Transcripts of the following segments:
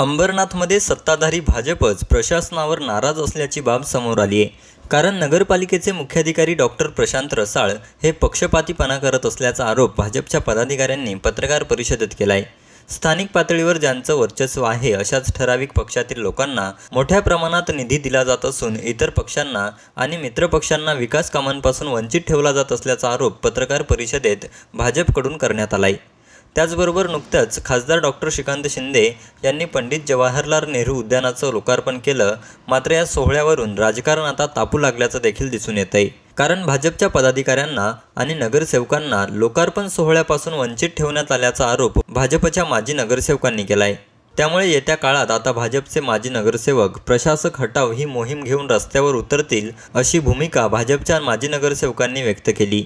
अंबरनाथमध्ये सत्ताधारी भाजपच प्रशासनावर नाराज असल्याची बाब समोर आली आहे. कारण नगरपालिकेचे मुख्याधिकारी डॉक्टर प्रशांत रसाळ हे पक्षपातीपणा करत असल्याचा आरोप भाजपच्या पदाधिकाऱ्यांनी पत्रकार परिषदेत केला आहे स्थानिक पातळीवर ज्यांचं वर्चस्व आहे अशाच ठराविक पक्षातील लोकांना मोठ्या प्रमाणात निधी दिला जात असून इतर पक्षांना आणि मित्रपक्षांना विकास कामांपासून वंचित ठेवला जात असल्याचा आरोप पत्रकार परिषदेत भाजपकडून करण्यात आला आहे त्याचबरोबर नुकत्याच खासदार डॉक्टर श्रीकांत शिंदे यांनी पंडित जवाहरलाल नेहरू उद्यानाचं लोकार्पण केलं. मात्र या सोहळ्यावरून राजकारण आता तापू लागल्याचं देखील दिसून येत आहे कारण भाजपच्या पदाधिकाऱ्यांना आणि नगरसेवकांना लोकार्पण सोहळ्यापासून वंचित ठेवण्यात आल्याचा आरोप भाजपच्या माजी नगरसेवकांनी केला आहे त्यामुळे येत्या काळात आता भाजपचे माजी नगरसेवक प्रशासक हटाव ही मोहीम घेऊन रस्त्यावर उतरतील अशी भूमिका भाजपच्या माजी नगरसेवकांनी व्यक्त केली.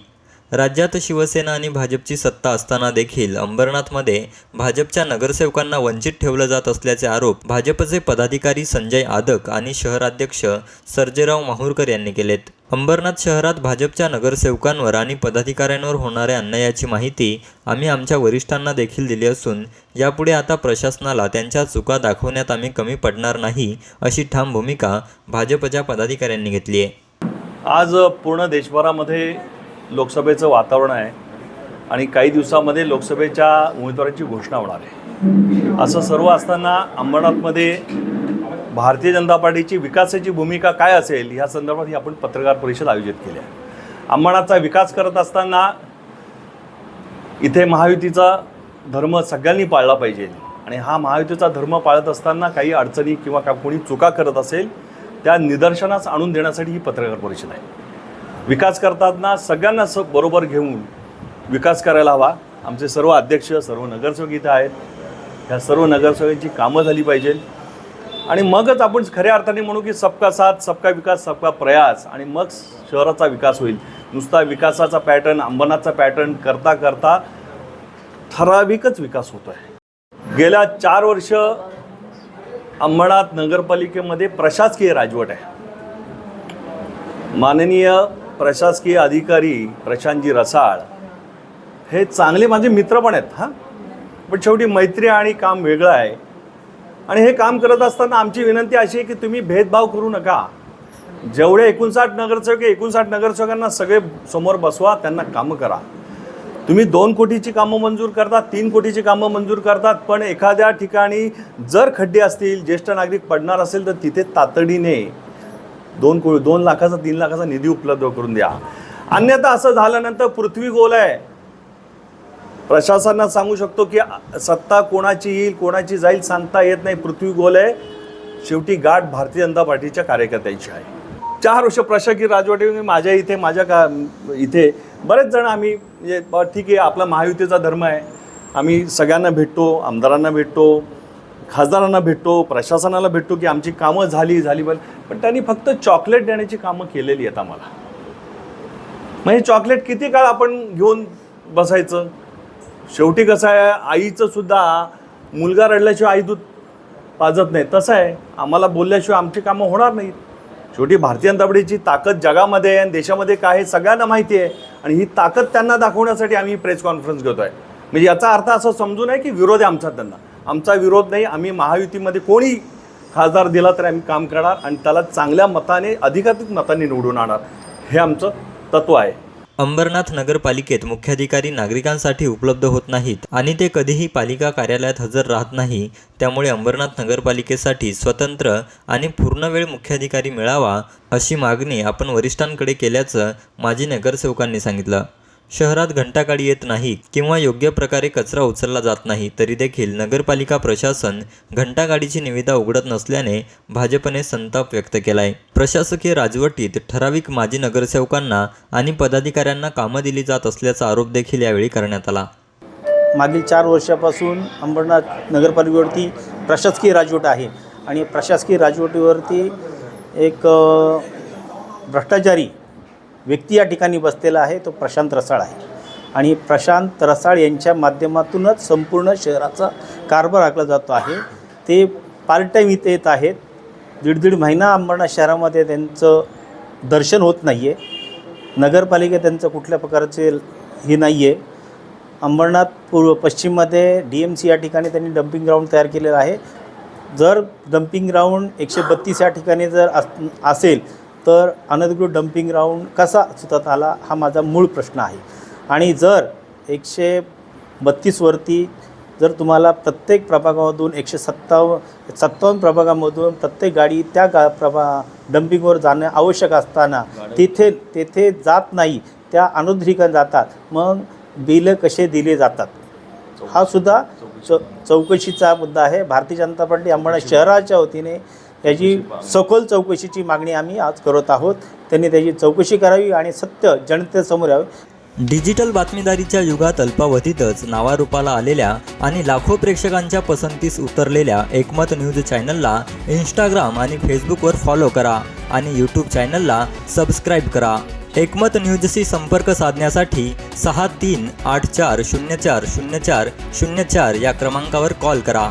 राज्यात शिवसेना आणि भाजपची सत्ता असताना देखील अंबरनाथमध्ये भाजपच्या नगरसेवकांना वंचित ठेवलं जात असल्याचे आरोप भाजपचे पदाधिकारी संजय आदक आणि शहराध्यक्ष सर्जेराव माहूरकर यांनी केलेत. अंबरनाथ शहरात भाजपच्या नगरसेवकांवर आणि पदाधिकाऱ्यांवर होणाऱ्या अन्यायाची माहिती आम्ही आमच्या वरिष्ठांना देखील दिली असून यापुढे आता प्रशासनाला त्यांच्या चुका दाखवण्यात आम्ही कमी पडणार नाही अशी ठाम भूमिका भाजपच्या पदाधिकाऱ्यांनी घेतली आहे. आज पूर्ण देशभरामध्ये लोकसभेचं वातावरण आहे आणि काही दिवसामध्ये लोकसभेच्या उमेदवारांची घोषणा होणार आहे. असं सर्व असताना अंबरनाथमध्ये भारतीय जनता पार्टीची विकासाची भूमिका काय असेल ह्या संदर्भात ही आपण पत्रकार परिषद आयोजित केली आहे. अंबरनाथचा विकास करत असताना इथे महायुतीचा धर्म सगळ्यांनी पाळला पाहिजे आणि हा महायुतीचा धर्म पाळत असताना काही अडचणी किंवा का कोणी चुका करत असेल त्या निदर्शनास आणून देण्यासाठी ही पत्रकार परिषद आहे. विकास करताना सगळ्यांना स बरोबर घेऊन विकास करायला हवा. आमचे सर्व अध्यक्ष सर्व नगरसेवक इथं आहेत. ह्या सर्व नगरसेवकांची कामं झाली पाहिजे. आणि मगच आपण खऱ्या अर्थाने म्हणू की सबका साथ सबका विकास सबका प्रयास आणि मग शहराचा विकास होईल. नुसता विकासाचा पॅटर्न अंबनाचा पॅटर्न करता करता ठराविकच विकास होतो आहे. गेल्या चार वर्ष अंबरनाथ नगरपालिकेमध्ये प्रशासकीय राजवट आहे. माननीय प्रशासकीय अधिकारी प्रशांतजी रसाळ हे चांगले माझे मित्र पण आहेत हां. पण शेवटी मैत्री आणि काम वेगळं आहे. आणि हे काम करत असताना आमची विनंती अशी आहे की तुम्ही भेदभाव करू नका. जेवढे एकोणसाठ नगरसेवक आहे, एकोणसाठ नगरसेवकांना सगळे समोर बसवा त्यांना कामं करा. तुम्ही दोन कोटीची कामं मंजूर करतात तीन कोटीची कामं मंजूर करतात पण एखाद्या ठिकाणी जर खड्डे असतील ज्येष्ठ नागरिक पडणार असेल तर तिथे तातडीने दोन को दोन लाखाचा तीन लाखाचा निधी उपलब्ध करून द्या. अन्यथा असं झाल्यानंतर पृथ्वी गोल आहे. प्रशासनात सांगू शकतो की सत्ता कोणाची येईल कोणाची जाईल सांगता येत नाही. पृथ्वी गोल आहे. शेवटी गाठ भारतीय जनता पार्टीच्या कार्यकर्त्यांची आहे. चार वर्ष प्रशासकीय राजवटी माझ्या इथे माझ्या का इथे बरेच जण आम्ही म्हणजे, ठीक आहे आपला महायुतीचा धर्म आहे. आम्ही सगळ्यांना भेटतो आमदारांना भेटतो. खासदारांना भेटतो प्रशासनाला भेटतो की आमची कामं झाली झाली पण पण त्यांनी फक्त चॉकलेट देण्याची कामं केलेली आहेत आम्हाला. म्हणजे चॉकलेट किती काळ आपण घेऊन बसायचं? शेवटी कसं आहे आईचं सुद्धा मुलगा रडल्याशिवाय आई दूध पाजत नाही. तसं आहे आम्हाला बोलल्याशिवाय आमची कामं होणार नाहीत शेवटी भारतीय जनता पार्टीची ताकद जगामध्ये आहे आणि देशामध्ये काय आहे सगळ्यांना माहिती आहे. आणि ही ताकद त्यांना दाखवण्यासाठी आम्ही प्रेस कॉन्फरन्स घेतो आहे म्हणजे याचा अर्थ असं समजू नये की विरोध आहे आमचा त्यांना. आमचा विरोध नाही आम्ही महायुतीमध्ये कोणी खासदार दिला तर आम्ही काम करणार आणि त्याला चांगल्या मताने अधिकाधिक मताने निवडून आणणार. हे आमचं तत्त्व आहे. अंबरनाथ नगरपालिकेत मुख्याधिकारी नागरिकांसाठी उपलब्ध होत नाहीत आणि ते कधीही पालिका कार्यालयात हजर राहत नाही त्यामुळे अंबरनाथ नगरपालिकेसाठी स्वतंत्र आणि पूर्णवेळ मुख्याधिकारी मिळावा अशी मागणी आपण वरिष्ठांकडे केल्याचं माजी नगरसेवकांनी सांगितलं. शहरात घंटागाडी येत नाही किंवा योग्य प्रकारे कचरा उचलला जात नाही तरी देखील नगरपालिका प्रशासन घंटागाडीची निविदा उघडत नसल्याने भाजपने संताप व्यक्त केलाय. प्रशासकीय राजवटीत ठराविक माजी नगरसेवकांना आणि पदाधिकाऱ्यांना कामं दिली जात असल्याचा आरोप देखील यावेळी करण्यात आला. मागील चार वर्षापासून अंबरनाथ नगरपालिकेवरती प्रशासकीय राजवट आहे आणि प्रशासकीय राजवटीवरती एक भ्रष्टाचारी व्यक्ती या ठिकाणी बसलेला आहे तो प्रशांत रसाळ आहे. आणि प्रशांत रसाळ यांच्या माध्यमातूनच संपूर्ण शहराचा कारभार आखला जातो आहे. ते पार्ट टाईम इथे येत आहेत. दीड दीड महिना अंबरनाथ शहरामध्ये त्यांचं दर्शन होत नाही आहे नगरपालिका त्यांचं कुठल्या प्रकारचे हे नाही आहे अंबरनाथ पूर्व पश्चिममध्ये डी एम सी या ठिकाणी त्यांनी डम्पिंग ग्राउंड तयार केलेलं आहे. जर डम्पिंग ग्राउंड एकशे बत्तीस या ठिकाणी जर अस असेल तर अनधिकृत डम्पिंग ग्राउंड कसा सुतात आला हा माझा मूळ प्रश्न आहे. आणि जर एकशे बत्तीसवरती जर तुम्हाला प्रत्येक प्रभागामधून एकशे सत्तावन्न सत्तावन्न प्रभागामधून प्रत्येक गाडी त्या गा प्रभा डम्पिंगवर जाणं आवश्यक असताना तिथे तेथे जात नाही त्या अनधिकृत जातात. मग बिलं कसे दिले जातात? हा सुद्धा चौ चौकशीचा मुद्दा आहे. भारतीय जनता पार्टी अंबरनाथ शहराच्या वतीने त्याची सखोल चौकशीची मागणी आम्ही आज करत आहोत. त्यांनी त्याची चौकशी करावी आणि सत्य जनतेसमोर यावे. डिजिटल बातमीदारीच्या युगात अल्पावधीतच नावारूपाला आलेल्या आणि लाखो प्रेक्षकांच्या पसंतीस उतरलेल्या एकमत न्यूज चॅनलला इंस्टाग्राम आणि फेसबुकवर फॉलो करा आणि यूट्यूब चॅनलला सबस्क्राईब करा. एकमत न्यूजशी संपर्क साधण्यासाठी सहा तीन आठ चार शून्य चार शून्य चार शून्य चार या क्रमांकावर कॉल करा.